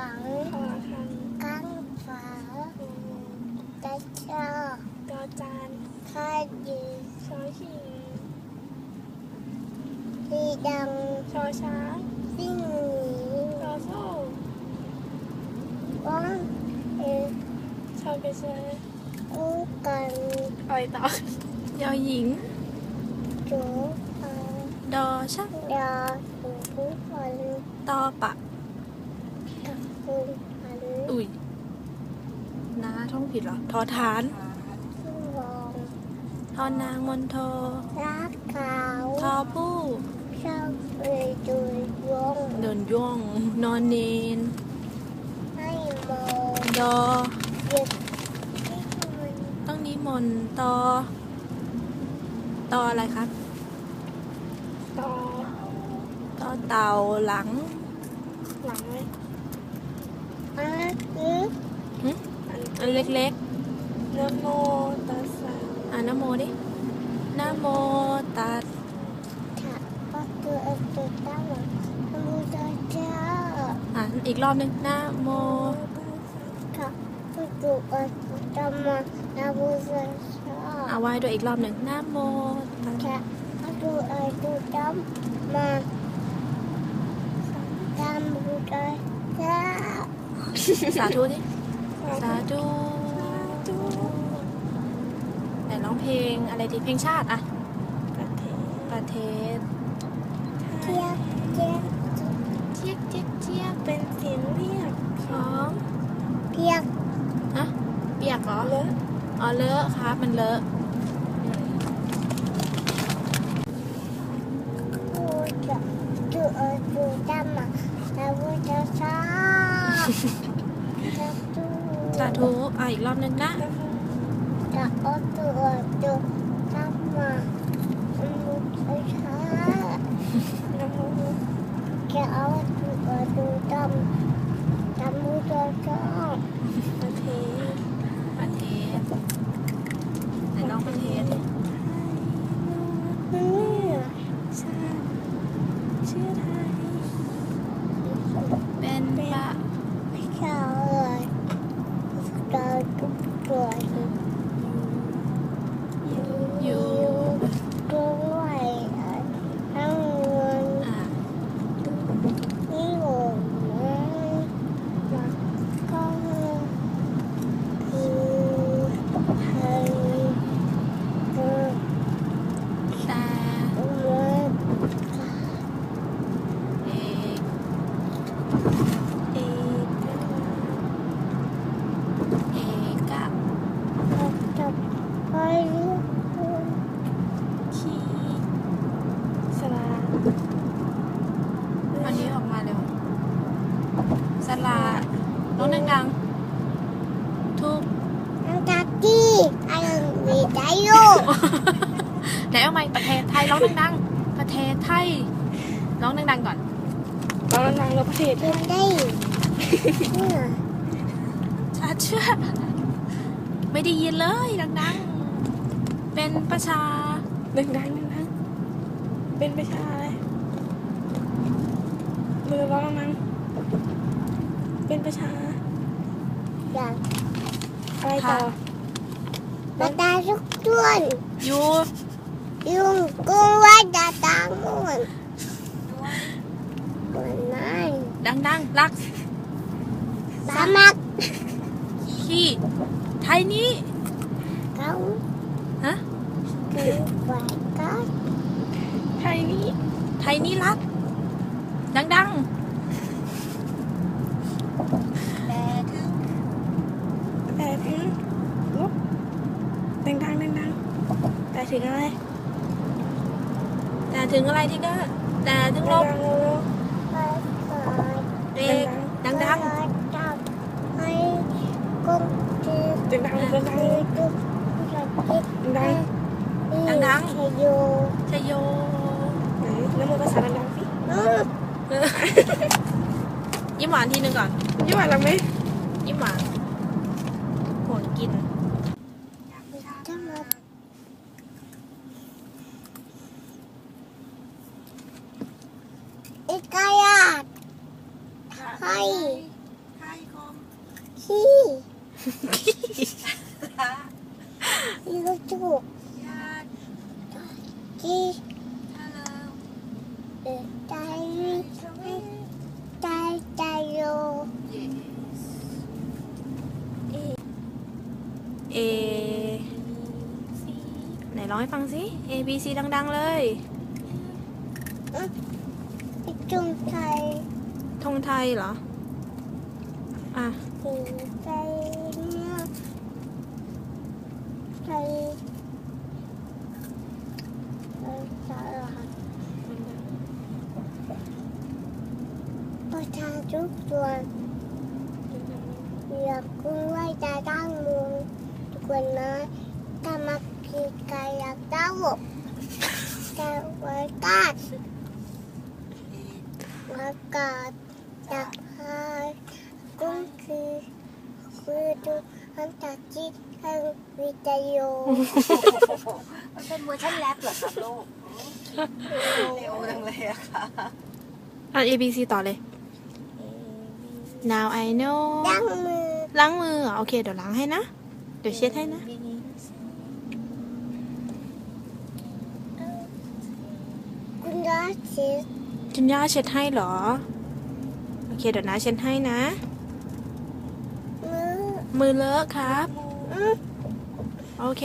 ขังขอคันกังฝาอืมตะเชาจอจานคาดีชอชิงสีดังชอช้า งสิ่งหนีชอโซ่ว่างเอชอกระเชยอุกันอ่อยต่อยอหญิงจูอาดอชักดาหูฟันตอปะกับคุณฟันอุ้ยนาท่องผิดเหรอ ทอฐานวองทอนางมนโทรักขาวทอผู้ชอบเลยดูวงเดินย่องนอนเนนให้มองดอหยุดให้มันต้องนิมนต์ตอตออะไรครับต่อตอเต่าหลัง หลังไว้อาคื ออันอันเล็กนะโมตัสสะๆอ่านโมดินะโมตัสถะก็คืออัตตะวันพระพุทธเจ้าอ่านอีกรอบหนึงนะโมถะก็คืออัตตะมันพระพุทธเจ้าเอาไว้ด้วยอีกรอบหนึ่งนะโมตัสถะก็คืออัตตะมันพระพุทธเจ้า สาธุดิสาสาธุธุแต่ร้องเพลงอะไรดีเพลงชาติอะประเทศประเทศเทียบเทียบเจี๊ยกเจี๊ยกเจี๊ยกเป็นเสียงเรียกของเทียบฮะเปียกเหรอเลอะอ๋อเลอะครับมันเลอะพุทธคืออัตตะมันพระพุทธเจ้าสาธุ สาธุอะอีกรอบหนึงนะนะโมถะก็คืออัตตะมันพระพุทธเจ้านะโมจะเอาตัวดูดำดำมือตัวจ้องประเทศประเทศไหนร้องประเทศดิเมื่อชาติเชื้อไทยเป็นพระ เช้าเลยตาทุกตัว อยู่ ด้วยทั้งเงิน อะ ที่หงแล้วก็คือไทยเกิด ตา เมื่อ เอก เอก เอกะ จับไปเรื่อย ขีสลา อันนี้ออกมาเร็วสลาร้อง ดังๆทุกน้ำตาจี้ไอ้มีใจอยู่ไหนเอาใหม่ประเทศไทยร้องดังๆประเทศไทยร้องดังๆก่อนเราลังเราประเทศเห็นได้เนี่ยชาเชื่อไม่ได้ยินเลยดังๆ เป็นประชาดังดังดังดังเป็นประชาอะไรมือร้องนังเป็นประชา อย่างอะไรต่อมาตาทุกตัวนอยู่ยุงกุ้งว่าจะตามมันวันนั้น ดังๆ รัก สมัคร ขี้ไทยนี้ เขา ฮะ คือฝ่ายก็ ไทยนี้ ไทยนี้รัก ดัง แต่ทั้ง แต่ถึงลบดังดังดังดังแต่ ถึงอะไรๆแต่ถึงอะไรที่ก็แต่ถึงลบดังๆเร็วฝ่ายฝ่ายเอกดังจับให้กุ้งที่ๆดังดังดังดังคือทุกสัตว์ที่ดังดังชโยๆชโยไหนน้ำมือภาษาดังๆสิยิ้มหวานทีหนึ่งก่อนยี่หวานดังไหมยิ้มหวานโหนกิน จะมา อีกายาไทยคอมขี้ยูทูบขี้เด็กใจใจใจโย A ไหนร้องให้ฟังสิ A B C ดัง ๆ เลย จุงไทยธงไทยเหรออะสีใจเนี่ยไทยเออสารพัด ประชาทุกส่วนอยากคุณว่าจะตั้งมุงทุกคนนะกรรมกิจการอยากได้หกแต่ว่าการว่ากาศจะพากุ้งคือคือดูอันตัดจิตทางวิทยุมันเป็นเวอร์ชันแรปเหรอครับลูกเร็วจังเลยอะค่ะอะ A B C ต่อเลย Now I know ดังมือล้างมือเหรอโอเค เดี๋ยวล้างให้นะ เดี๋ยวเช็ดให้นะ คุณยอดชิด คุณย่าเช็ดให้เหรอ โอเคเดี๋ยวนะเช็ดให้นะ มือ มือเลอะครับอืมโอเค